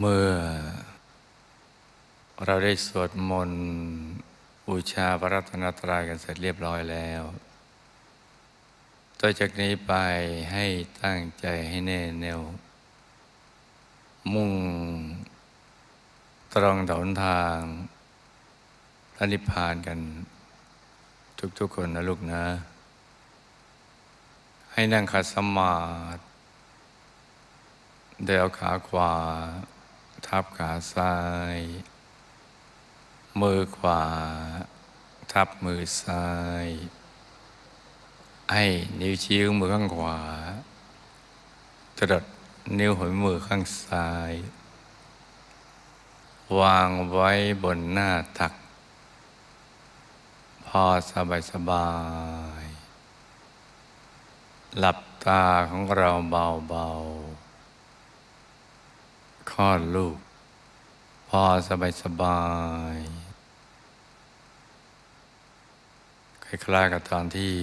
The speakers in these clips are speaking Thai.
เมื่อ เราได้สวดมนต์บูชาพระรัตนตรัยกันเสร็จเรียบร้อยแล้วต่อจากนี้ไปให้ตั้งใจให้แน่แน่วมุ่งตรองถนทางพระนิพพานกัน ทุกๆคนนะลูกนะ ให้นั่งขัดสมาธิเดยวขาขวา ทับขาซ้าย มือขวา ทับมือซ้าย ให้นิ้วชี้มือข้างขวาจรดนิ้วหัวมือข้างซ้าย วางไว้บนหน้าตัก พอสบายสบายๆหลับตาของเราเบาๆ คลอดลูก พอสบายสบายๆคล้ายๆกับตอนที่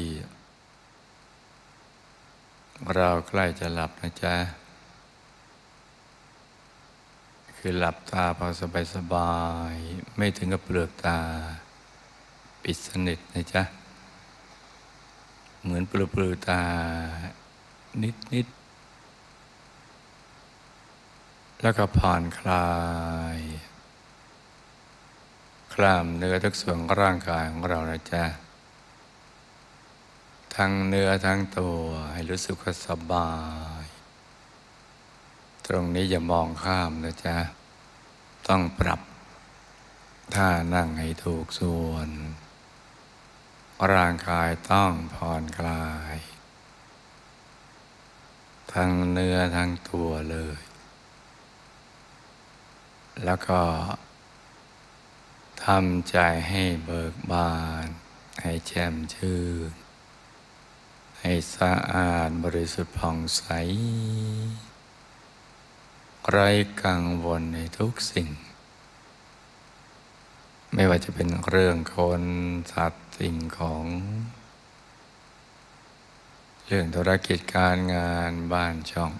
เราใกล้จะหลับนะจ๊ะ คือหลับตาพอสบายสบายๆไม่ถึงกับเปลือกตา ปิดสนิทนะจ๊ะ เหมือนเปลือปลือตา นิดนิด แล้วก็ผ่อนคลายคลามเนื้อทุกส่วนของร่างกายของเรานะจ๊ะทั้งเนื้อทั้งตัวให้รู้สึกว่าสบาย ตรงนี้อย่ามองข้ามนะจ๊ะ ต้องปรับท่านั่งให้ถูกส่วน ร่างกายต้องผ่อนคลาย ทั้งเนื้อทั้งตัวเลย แล้วก็ทำใจให้เบิกบาน ให้แจ่มชื่น ให้สะอาดบริสุทธิ์ผ่องใส ไร้กังวลในทุกสิ่ง ไม่ว่าจะเป็นเรื่องคนสัตว์สิ่งของ เรื่องธุรกิจการงานบ้านช่อง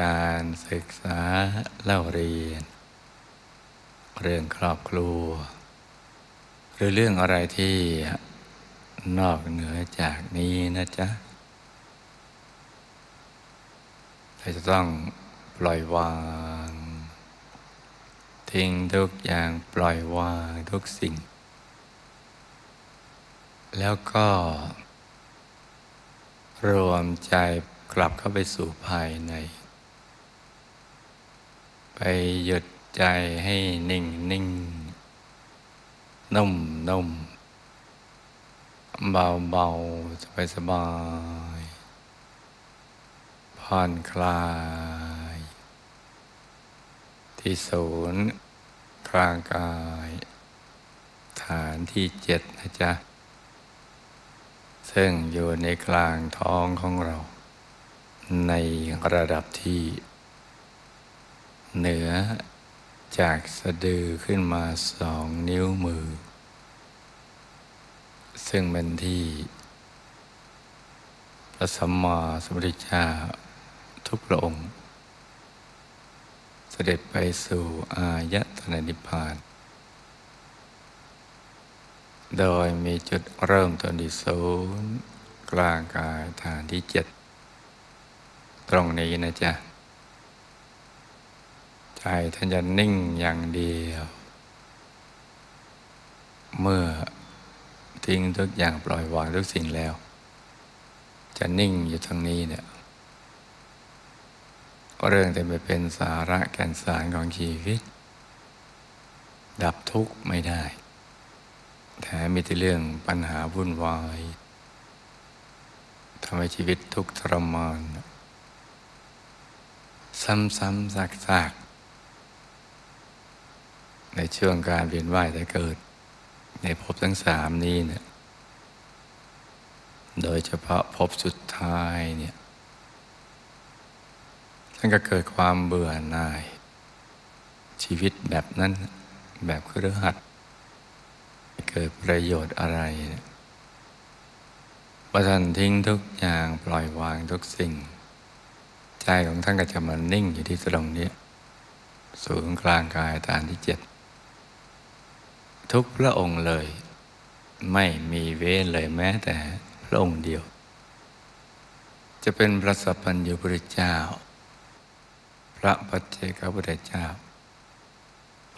การศึกษาเล่าเรียน เรื่องครอบครัว หรือเรื่องอะไรที่นอกเหนือจากนี้นะจ๊ะเราจะต้องปล่อยวาง ทิ้งทุกอย่างปล่อยวางทุกสิ่ง แล้วก็รวมใจกลับเข้าไปสู่ภายใน ไปหยุดใจให้นิ่งนิ่งนุ่มนุ่มเบาเบาสบายสบายผ่อนคลาย ที่ศูนย์กลางกาย ฐานที่เจ็ดนะจ๊ะ ซึ่งอยู่ในกลางท้องของเรา ในระดับที่ เหนือจากสะดือขึ้นมาสองนิ้วมือ ซึ่งเป็นที่ พระสัมมาสัมพุทธเจ้าทุกพระองค์ เสด็จไปสู่อายตนะนิพพาน โดยมีจุดเริ่มต้นที่ศูนย์กลางกายฐานที่เจ็ด ตรงนี้นะจ๊ะ ใจท่านจะนิ่งอย่างเดียว เมื่อทิ้งทุกอย่างปล่อยวางทุกสิ่งแล้ว จะนิ่งอยู่ตรงนี้เนี่ยเรื่องแต่ไม่เป็นสาระแก่นสารของชีวิต ดับทุกข์ไม่ได้แถมมีแต่เรื่องปัญหาวุ่นวายทำให้ชีวิตทุกข์ทรมานซ้ำๆซากๆ ในช่วงการเวียนว่ายแต่เกิด ในภพทั้งสามนี้เนี่ยโดยเฉพาะภพสุดท้ายเนี่ยท่านก็เกิดความเบื่อหน่าย ชีวิตแบบนั้น แบบเครือขัดเกิดประโยชน์อะไรเนี่ยพอท่านทิ้งทุกอย่างปล่อยวางทุกสิ่งใจใจของท่านก็จะมานิ่งอยู่ที่ตรงนี้ ศูนย์กลางกายฐานที่เจ็ด ทุกพระองค์เลย ไม่มีเว้นเลยแม้แต่พระองค์เดียว จะเป็นพระสัพพัญญุพุทธเจ้า พระปัจเจกพุทธเจ้า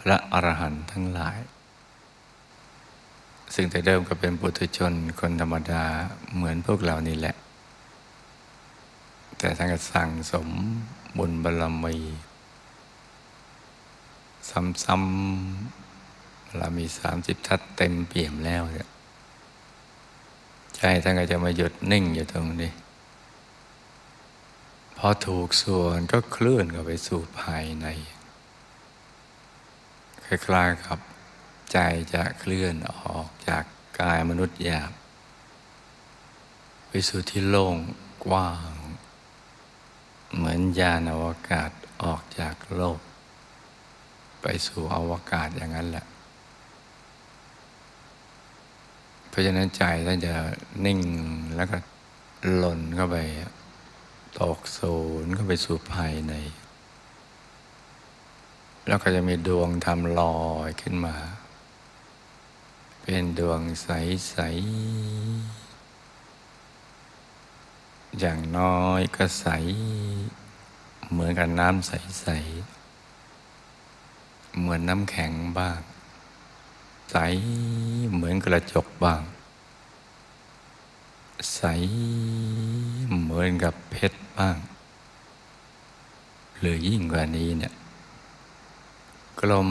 พระอรหันต์ทั้งหลาย ซึ่งแต่เดิมก็เป็นปุถุชนคนธรรมดาเหมือนพวกเรานี่แหละ แต่ท่านก็สั่งสมบุญบารมีซ้ำๆ เรามีสามสิบทัศเต็มเปี่ยมแล้วเนี่ยใจท่านก็จะมาหยุดนิ่งอยู่ตรงนี้ พอถูกส่วนก็เคลื่อนเข้าไปสู่ภายในคล้ายๆกับ ใจจะเคลื่อนออกจากกายมนุษย์หยาบ ไปสู่ที่โล่งกว้าง เหมือนยานอวกาศออกจากโลก ไปสู่อวกาศอย่างนั้นแหละ เพ ราะฉะนั้นใจท่านจะนิ่งแล้วก็หล่นเข้าไป ตกศูนย์เข้าไปสู่ภายใน แล้วก็จะมีดวงทำลอยขึ้นมา เป็นดวงใส ๆ อย่างน้อยก็ใส เหมือนกับน้ำใส ๆ เหมือนน้ำแข็งบ้างใส เหมือนกระจกบ้าง ใสเหมือนกับเพชรบ้าง หรือยิ่งกว่านี้เนี่ยกลม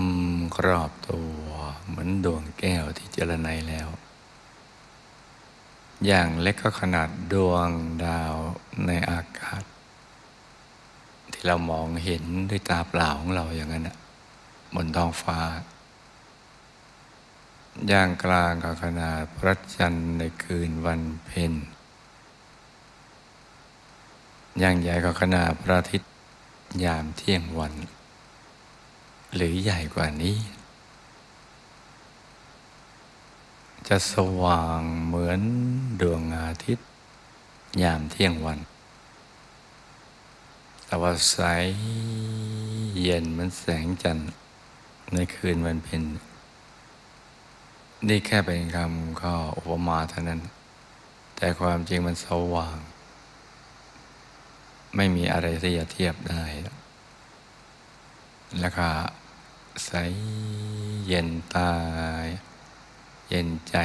กรอบตัวเหมือนดวงแก้วที่เจรไนแล้ว อย่างเล็กก็ขนาดดวงดาวในอากาศ ที่เรามองเห็นด้วยตาเปล่าของเราอย่างนั้นนะบนท้องฟ้า ย่างกลางก็ขนาดพระจันทร์ในคืนวันเพ็ญย่างใหญ่ก็ขนาดพระอาทิตย์ยามเที่ยงวัน หรือใหญ่กว่านี้ จะสว่างเหมือนดวงอาทิตย์ ยามเที่ยงวัน แต่ว่าใสเย็นเหมือนแสงจันทร์ในคืนวันเพ็ญ นี่แค่เป็นคำข้ออุปมาเท่านั้น แต่ความจริงมันสว่าง ไม่มีอะไรที่จะเทียบได้แล้วก็ใสเย็นตายเย็นใจ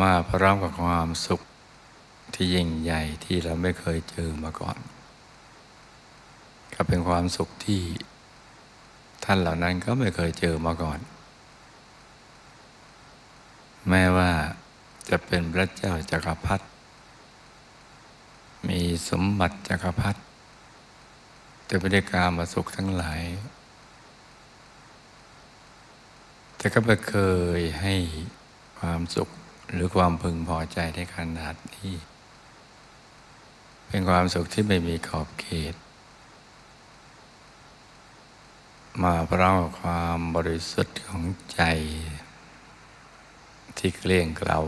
มาพร้อมกับความสุขที่ยิ่งใหญ่ที่เราไม่เคยเจอมาก่อน ก็เป็นความสุขที่ ท่านเหล่านั้นก็ไม่เคยเจอมาก่อน แม้ว่าจะเป็นพระเจ้าจักรพรรดิมีสมบัติจักรพรรดิแต่ไม่ได้การมาสุขทั้งหลาย แต่ก็ไม่เคยให้ความสุขหรือความพึงพอใจได้ขนาดนี้ เป็นความสุขที่ไม่มีขอบเขต มาพราะความบริสุทธิ์ของใจ ที่เกลี้ยงเกลา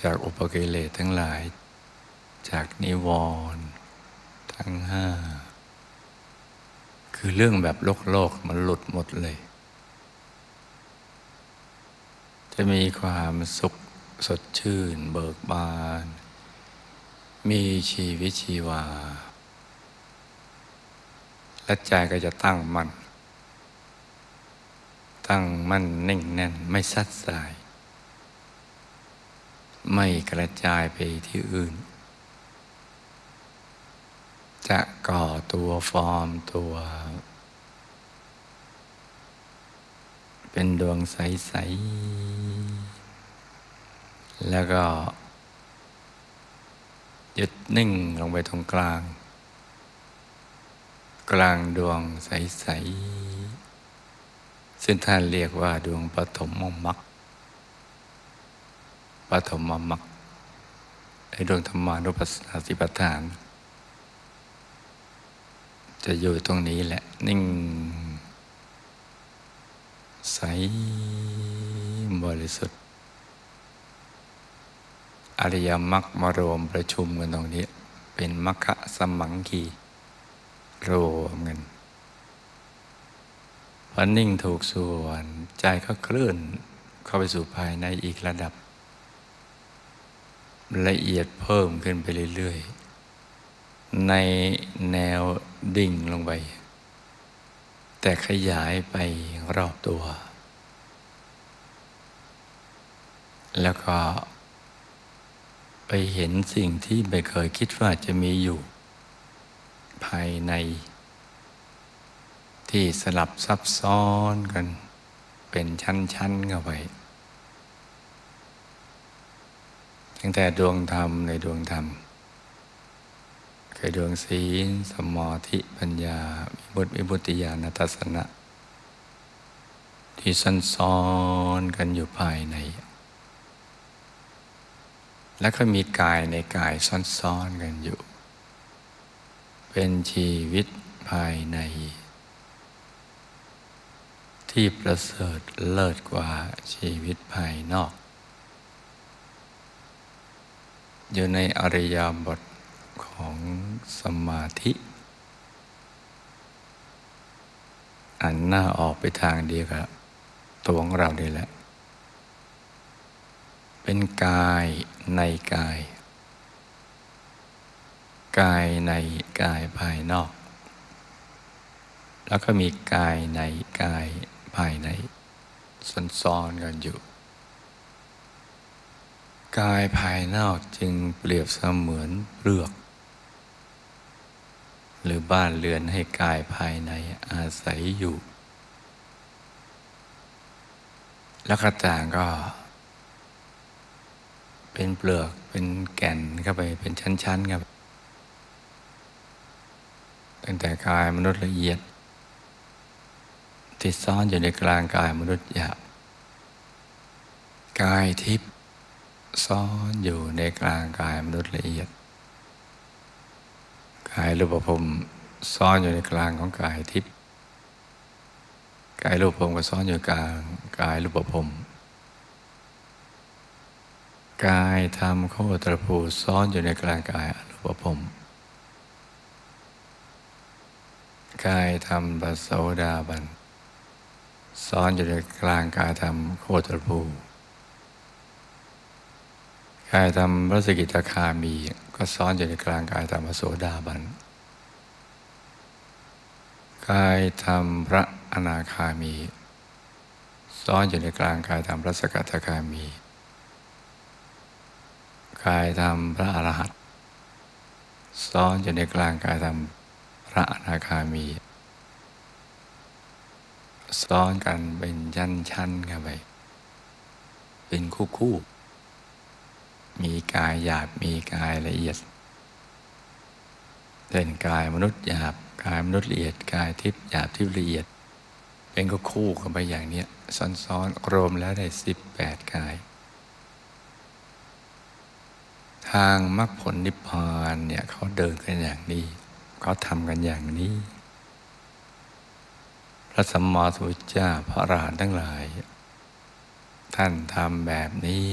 จากอุปกิเลสทั้งหลาย จากนิวรณ์ทั้งห้า คือเรื่องแบบโลกโลกมันหลุดหมดเลย จะมีความสุขสดชื่น เบิกบาน มีชีวิตชีวา และใจก็จะตั้งมั่น ตั้งมั่นนิ่งแน่น ไม่ซัดสาย ไม่กระจายไปที่อื่น จะก่อตัวฟอร์มตัว เป็นดวงใส ๆ แล้วก็ยึดนิ่งลงไปตรงกลาง กลางดวงใส ๆ ซึ่งท่านเรียกว่าดวงปฐมมรรคปฐมมรรคในดวงธรรมานุปัสสนาสิปทาน จะอยู่ตรงนี้แหละ นิ่ง ใส บริสุทธิ์ อริยมรรคมารวมประชุมกันตรงนี้ เป็นมรรคสมังคี รวมกันพอนิ่งถูกส่วนใจก็เคลื่อนเข้าไปสู่ภายในอีกระดับ ละเอียดเพิ่มขึ้นไปเรื่อยๆ ในแนวดิ่งลงไป แต่ขยายไปรอบตัว แล้วก็ไปเห็นสิ่งที่ไม่เคยคิดว่าจะมีอยู่ ภายใน ที่สลับซับซ้อนกัน เป็นชั้นๆเข้าไปตั้งแต่ดวงธรรมในดวงธรรมคือดวงศีลสมธิปัญญาวิบุตติวิบุติญาณทัศนะ ที่ซันซ้อนกันอยู่ภายใน แล้วก็มีกายในกายซ้อนๆกันอยู่ เป็นชีวิตภายใน ที่ประเสริฐเลิศกว่าชีวิตภายนอก อยู่ในอริยบทของสมาธิอันหน้าออกไปทางเดียวกับตัวของเราดีแหละ เป็นกายในกาย กายในกายภายนอก แล้วก็มีกายในกายภายในซ้อนๆกันอยู่ กายภายนอกจึงเปรียบเสมือนเปลือก หรือบ้านเรือนให้กายภายในอาศัยอยู่ แล้วก็ต่างก็ เป็นเปลือกเป็นแก่นเข้าไปเป็นชั้นๆครับ ตั้งแต่กายมนุษย์ละเอียด ที่ซ่อนอยู่ในกลางกายมนุษย์หยาบกายทิพย์ซ่อนอยู่ในกลางกายมนุษย์ละเอียด กายรูปภพซ่อนอยู่ในกลางของกายทิพย์กายรูปภพก็ซ่อนอยู่กลางกายรูปภพกายธรรมโคตรภูซ่อนอยู่ในกลางกายอรูปภพ กายธรรมปัสโสดาบันซ้อนอยู่ในกลางกายธรรมโคตรภูกายธรรมพระสกิตาคามี ก็ซ้อนอยู่ในกลางกายธรรมโสดาบันกายธรรมพระอนาคามี ซ้อนอยู่ในกลางกายธรรมพระสกัตคามี กายธรรมพระอรหันต์ซ้อนอยู่ในกลางกายธรรม พระอนาคามี ซ้อนกันเป็นชั้นชั้นกันไปเป็นคู่คู่ มีกายหยาบมีกายละเอียดเล่นกายมนุษย์หยาบกายมนุษย์ละเอียดกายทิพย์หยาบทิพย์ละเอียด เป็นก็คู่กันไปอย่างนี้ซ้อนๆรวมแล้วได้สิบแปดกาย ทางมรรคผลนิพพานเนี่ยเขาเดินกันอย่างนี้ เขาทำกันอย่างนี้ พระสัมมาสัมพุทธเจ้าพระอรหันต์ทั้งหลาย ท่านทำแบบนี้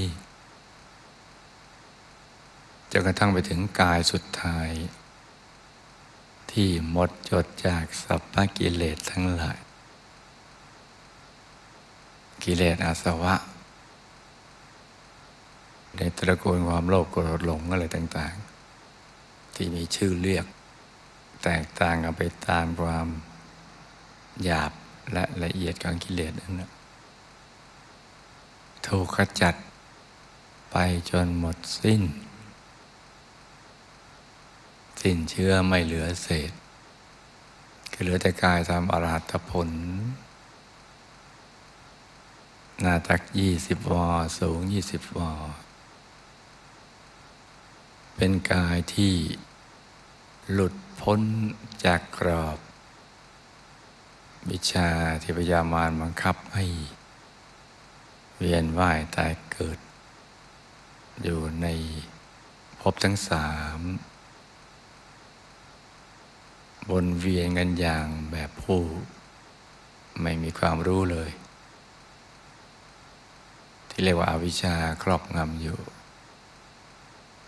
จนกระทั่งไปถึงกายสุดท้าย ที่หมดจดจากสัพพกิเลสทั้งหลาย กิเลสอาสวะ ในตระกูลความโลภโกรธหลงอะไรต่าง ๆ ที่มีชื่อเรียก แตกต่างกันไปตามความหยาบและละเอียดของกิเลสนั้นถูกขจัดไปจนหมดสิ้น สิ้นเชื้อไม่เหลือเศษ คือเหลือแต่กายทำอรหัตผล หน้าตักยี่สิบวอสูงยี่สิบวอเป็นกายที่หลุด พ้นจากกรอบ วิชาที่พยามารบังคับให้ เวียนว่ายตายเกิด อยู่ในภพทั้งสามบนเวียนกันอย่างแบบผู้ ไม่มีความรู้เลย ที่เรียกว่าอาวิชชาครอบงำอยู่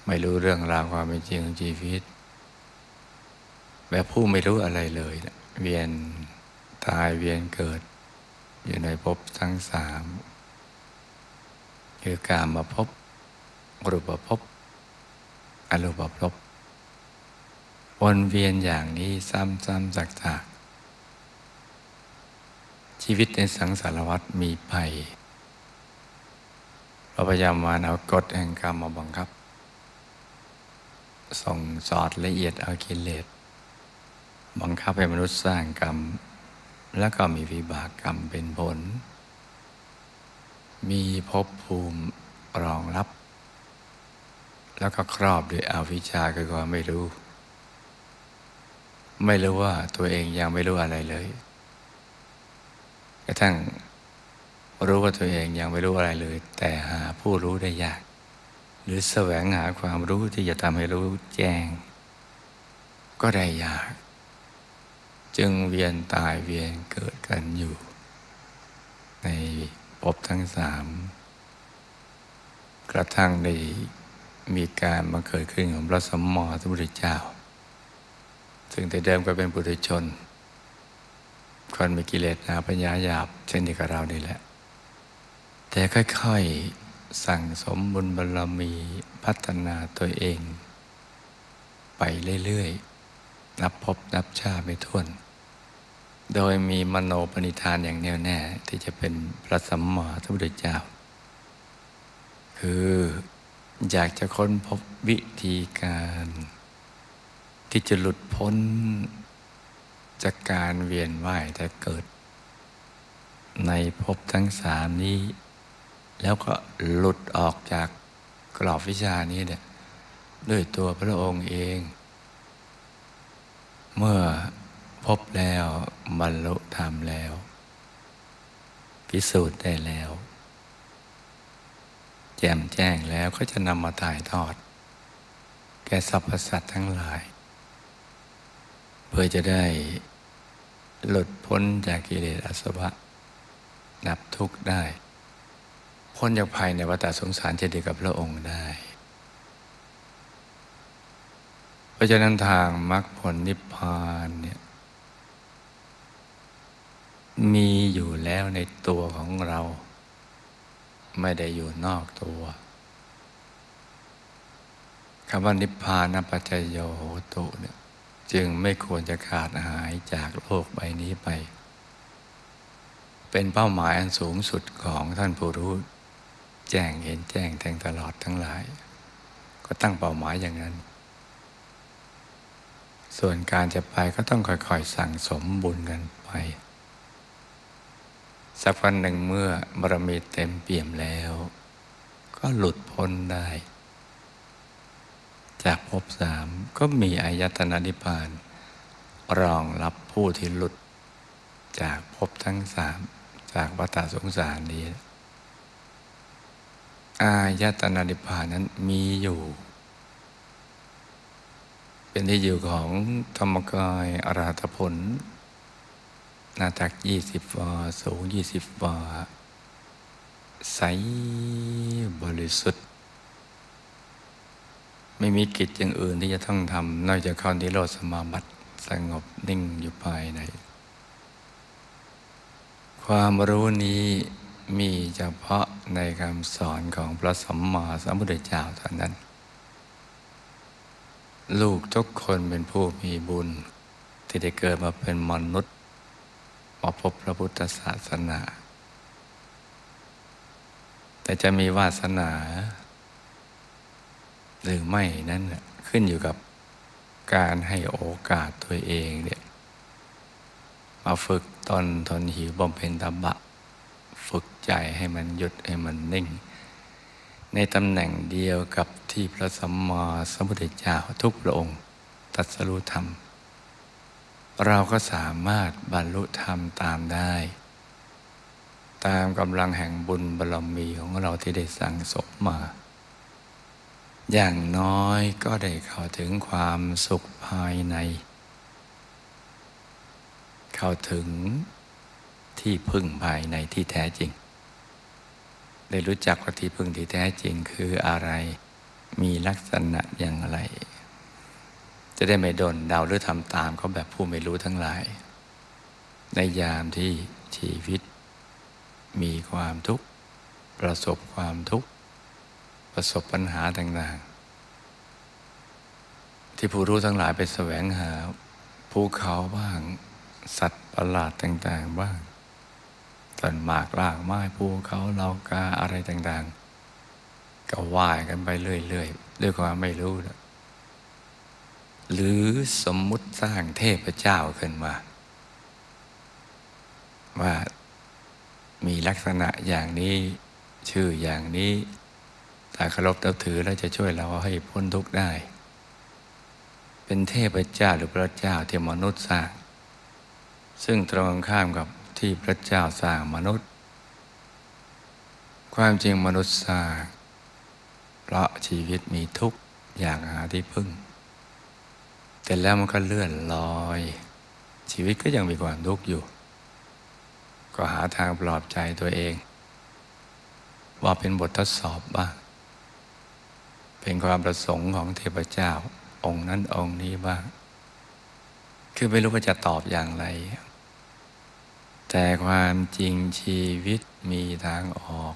ไม่รู้เรื่องราวความเป็นจริงของชีวิต แบบผู้ไม่รู้อะไรเลยนะเวียนตายเวียนเกิด อยู่ในภพทั้งสามคือการมาพบรูปภพอรูปภพวนเวียนอย่างนี้ซ้ำๆซักๆชีวิตในสังสารวัฏมีไปเราพยายามมาเอากฎแห่งกรรมมาบังคับ ส่งสอดละเอียดเอากิเลส บังคับให้มนุษย์สร้างกรรม แล้วก็มีวิบากกรรมเป็นผล มีภพภูมิรองรับ แล้วก็ครอบด้วยอวิชชาคือความไม่รู้ ไม่รู้ว่าตัวเองยังไม่รู้อะไรเลยกระทั่งรู้ว่าตัวเองยังไม่รู้อะไรเลย แต่หาผู้รู้ได้ยาก หรือแสวงหาความรู้ที่จะทำให้รู้แจ้ง ก็ได้ยาก จึงเวียนตายเวียนเกิดกันอยู่ ในภพทั้งสาม กระทั่งได้มีการมาเกิดขึ้นของพระสมมอสัมพุทธเจ้า ซึ่งแต่เดิมก็เป็นปุถุชน คนมีกิเลสหนาปัญญาหยาบ เช่นเดียวกับเรานี่แหละ แต่ค่อยๆ สั่งสมบุญบารรมีพัฒนาตัวเอง ไปเรื่อยๆ นับพบนับชาไม่ถ้วน โดยมีมโนปณิธานอย่างแน่วแน่ ที่จะเป็นพระสัมมาสัมพุทธเจ้า คืออยากจะค้นพบวิธีการ ที่จะหลุดพ้น จากการเวียนว่ายแต่เกิด ในภพทั้งสามนี้ แล้วก็หลุดออกจากกรอบวิชานี้เนี่ยด้วยตัวพระองค์เอง เมื่อพบแล้วบรรลุธรรมแล้ว พิสูจน์ได้แล้ว แจ่มแจ้งแล้วก็จะนำมาถ่ายทอด แก่สรรพสัตว์ทั้งหลาย เพื่อจะได้หลุดพ้นจากกิเลสอาสวะดับทุกข์ได้ พ้นจากภัยในวัฏสงสารเช่นเดีกับพระองค์ได้ เพ ราะฉะนั้นทางมรรคผลนิพพานเนี่ยมีอยู่แล้วในตัวของเรา ไม่ได้อยู่นอกตัวคำว่านิพพานปัจจโยโหตุเนี่ยจึงไม่ควรจะขาดหายจากโลกใบนี้ไป เป็นเป้าหมายอันสูงสุดของท่านผู้รู้แจ้งเห็นแจ้งแทงตลอดทั้งหลาย ก็ตั้งเป้าหมายอย่างนั้น ส่วนการจะไปก็ต้องค่อยๆสั่งสมบุญกันไป สักวันหนึ่งเมื่อบารมีเต็มเปี่ยมแล้ว ก็หลุดพ้นได้ จากภพสามก็มีอายตนะนิพพาน รองรับผู้ที่หลุด จากภพทั้งสามจากวัฏสงสารนี้ อายตนะนิพพานนั้นมีอยู่ เป็นที่อยู่ของธรรมกายอรหัตผลหน้าตักยี่สิบวาสูงยี่สิบวาใสบริสุทธิ์ ไม่มีกิจอย่างอื่นที่จะต้องทำนอกจากข้านิโรธสมาบัติสงบนิ่งอยู่ภายใน ความรู้นี้มีเฉพาะในคำสอนของพระสัมมาสัมพุทธเจ้าเท่านั้น ลูกทุกคนเป็นผู้มีบุญ ที่ได้เกิดมาเป็นมนุษย์มาพบพระพุทธศาสนา แต่จะมีวาสนา หรือไม่นั้นขึ้นอยู่กับการให้โอกาสตัวเองเนี่ยมาฝึกตนทนหิวบำเพ็ญตบะ ฝึกใจให้มันหยุดให้มันนิ่ง ในตำแหน่งเดียวกับที่พระสัมมาสัมพุทธเจ้าทุกพระองค์ตรัสรู้ธรรม เราก็สามารถบรรลุธรรมตามได้ ตามกำลังแห่งบุญบารมีของเราที่ได้สั่งสมมา อย่างน้อยก็ได้เข้าถึงความสุขภายใน เข้าถึงที่พึ่งภายในที่แท้จริง ได้รู้จักว่าที่พึ่งที่แท้จริงคืออะไร มีลักษณะอย่างไร จะได้ไม่โดนเดาหรือทำตามเขาแบบผู้ไม่รู้ทั้งหลาย ในยามที่ชีวิต มีความทุกข์ ประสบความทุกข์ ประสบปัญหาต่างๆ ที่ผู้รู้ทั้งหลายไปแสวงหาภูเขาบ้าง สัตว์ประหลาดต่าง ๆ บ้าง ต้นหมากลากไม้ภูเขาเลากาอะไรต่างๆ ก็ว่ายกันไปเรื่อยๆด้วยความไม่รู้นะหรือสมมุติสร้างเทพเจ้าขึ้นมา ว่ามีลักษณะอย่างนี้ชื่ออย่างนี้ถ้าเคารพนับถือแล้วจะช่วยเราให้พ้นทุกข์ได้ เป็นเทพเจ้าหรือพระเจ้าที่มนุษย์สร้าง ซึ่งตรงข้ามกับ ที่พระเจ้าสร้างมนุษย์ ความจริงมนุษย์สร้าง เพราะชีวิตมีทุกข์อยากหาที่พึ่ง แต่แล้วมันก็เลื่อนลอย ชีวิตก็ยังมีความทุกข์อยู่ ก็หาทางปลอบใจตัวเอง ว่าเป็นบททดสอบบ้าง เป็นความประสงค์ของเทพเจ้าองค์นั้นองค์นี้บ้าง คือไม่รู้ว่าจะตอบอย่างไร แต่ความจริงชีวิตมีทางออก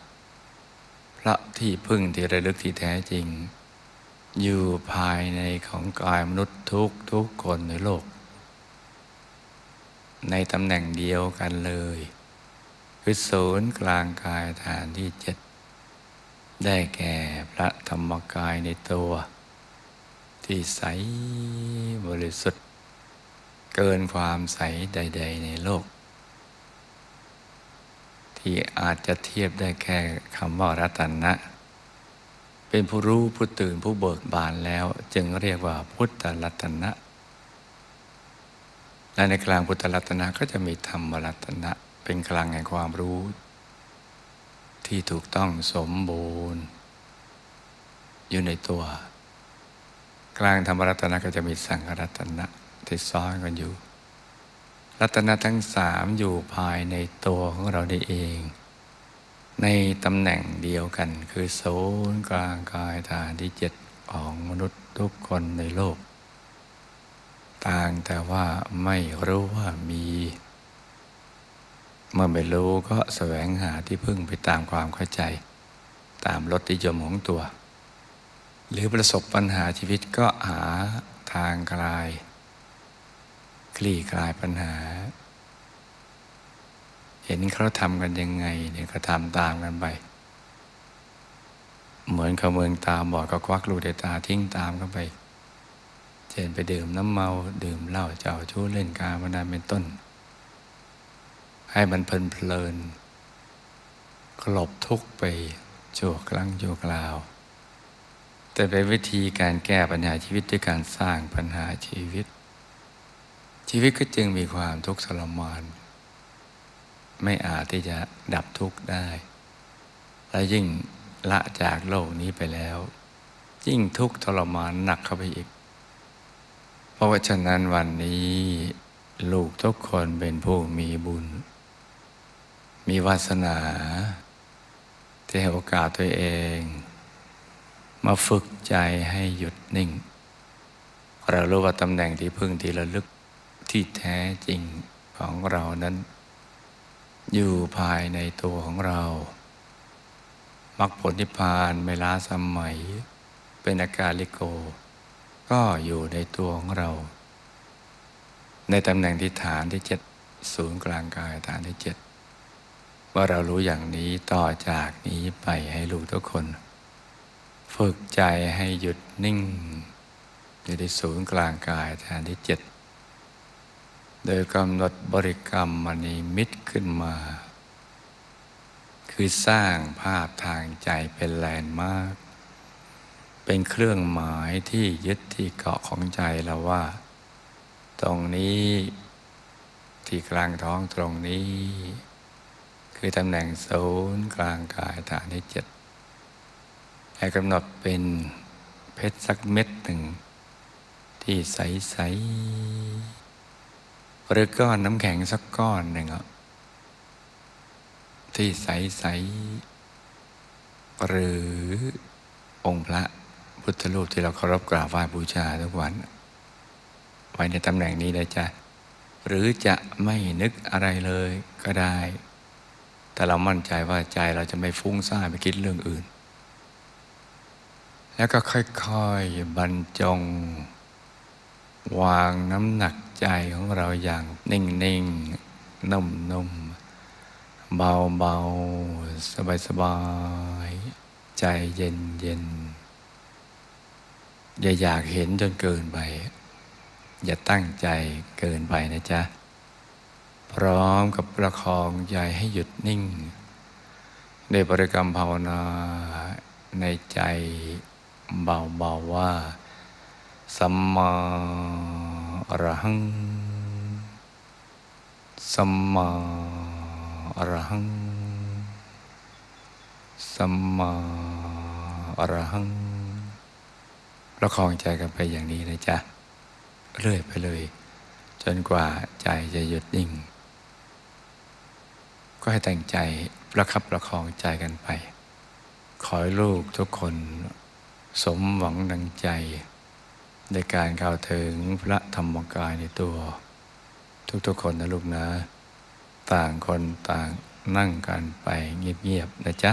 พระที่พึ่งที่ระลึกที่แท้จริง อยู่ภายในของกายมนุษย์ทุกทุกคนในโลก ในตำแหน่งเดียวกันเลย คือศูนย์กลางกายฐานที่เจ็ดได้แก่พระธรรมกายในตัว ที่ใสบริสุทธิ์ เกินความใสใด ๆ ในโลก ที่อาจจะเทียบได้แค่คำว่ารัตนะ เป็นผู้รู้ผู้ตื่นผู้เบิกบานแล้ว จึงเรียกว่าพุทธรัตนะ และในกลางพุทธรัตนะก็จะมีธรรมรัตนะ เป็นกลางแห่งความรู้ ที่ถูกต้องสมบูรณ์ อยู่ในตัว กลางธรรมรัตนะก็จะมีสังรัตนะที่ซ้อนกันอยู่ รัตนะทั้งสามอยู่ภายในตัวของเราได้เอง ในตำแหน่งเดียวกัน คือศูนย์กลางกายฐานที่เจ็ดของมนุษย์ทุกคนในโลก ต่างแต่ว่าไม่รู้ว่ามี เมื่อไม่รู้ก็แสวงหาที่พึ่งไปตามความเข้าใจ ตามรสนิยมของตัว หรือประสบปัญหาชีวิตก็หาทางคลาย คลี่คลายปัญหา เห็นเขาทำกันยังไงเนี่ยก็ทำตามกันไป เหมือนเขาเมืองตาบอดก็ควักลูกในตาทิ้งตามกันไป เช่นไปดื่มน้ำเมาดื่มเหล้าเจ้าชู้เล่นการพนันเป็นต้น ให้มันเพลินเพลินกลบทุกข์ไปชั่วครั้งชั่วคราว แต่เป็นวิธีการแก้ปัญหาชีวิตด้วยการสร้างปัญหาชีวิต ชีวิตก็จึงมีความทุกข์ทรมาน ไม่อาจที่จะดับทุกข์ได้ และยิ่งละจากโลกนี้ไปแล้ว ยิ่งทุกข์ทรมานหนักเข้าไปอีก เพราะว่าฉะนั้นวันนี้ ลูกทุกคนเป็นผู้มีบุญ มีวาสนา ที่ให้โอกาสตัวเอง มาฝึกใจให้หยุดนิ่ง เรารู้ว่าตำแหน่งที่พึ่งที่ระลึก ที่แท้จริงของเรานั้น อยู่ภายในตัวของเรามรรคผลนิพพานไม่ล้าสมัย เป็นอาการลิโก ก็อยู่ในตัวของเรา ในตำแหน่งที่ฐานที่เจ็ดศูนย์กลางกายฐานที่เจ็ดว่าเรารู้อย่างนี้ต่อจากนี้ไปให้ลูกทุกคน ฝึกใจให้หยุดนิ่ง อยู่ในศูนย์กลางกายฐานที่เจ็ด โดยกำหนดบริกรรมมณีมิตรขึ้นมา คือสร้างภาพทางใจเป็นแลนด์มาร์กเป็นเครื่องหมายที่ยึดที่เกาะของใจเราว่า ตรงนี้ที่กลางท้องตรงนี้ คือตำแหน่งศูนย์กลางกายฐานที่เจ็ดให้กำหนดเป็นเพชรสักเม็ดหนึ่ง ที่ใส ๆ หรือก้อนน้ำแข็งสักก้อนหนึ่งที่ใสๆหรือองค์พระพุทธรูปที่เราเคารพกราบไหว้บูชาทุกวัน ไว้ในตำแหน่งนี้นะจ๊ะหรือจะไม่นึกอะไรเลยก็ได้ แต่เรามั่นใจว่าใจเราจะไม่ฟุ้งซ่านไปคิดเรื่องอื่น แล้วก็ค่อยๆบรรจง วางน้ำหนักใจของเราอย่างนิ่งๆนุ่มๆ เบาๆ สบายๆ ใจเย็นๆ อย่าอยากเห็นจนเกินไป อย่าตั้งใจเกินไปนะจ๊ะ พร้อมกับประคองใจให้หยุดนิ่ง ในบริกรรมภาวนาในใจเบาๆว่า สัมมาอรหัง สัมมาอรหัง สัมมาอรหังประคองใจกันไปอย่างนี้นะจ๊ะ เรื่อยไปเลย จนกว่าใจจะหยุดนิ่ง ก็ให้แต่งใจประคับประคองใจกันไป ขอให้ลูกทุกคน สมหวังดังใจ ในการเข้าถึงพระธรรมกายในตัว ทุกๆคนนะลูกนะ ต่างคนต่างนั่งกันไปเงียบๆนะจ๊ะ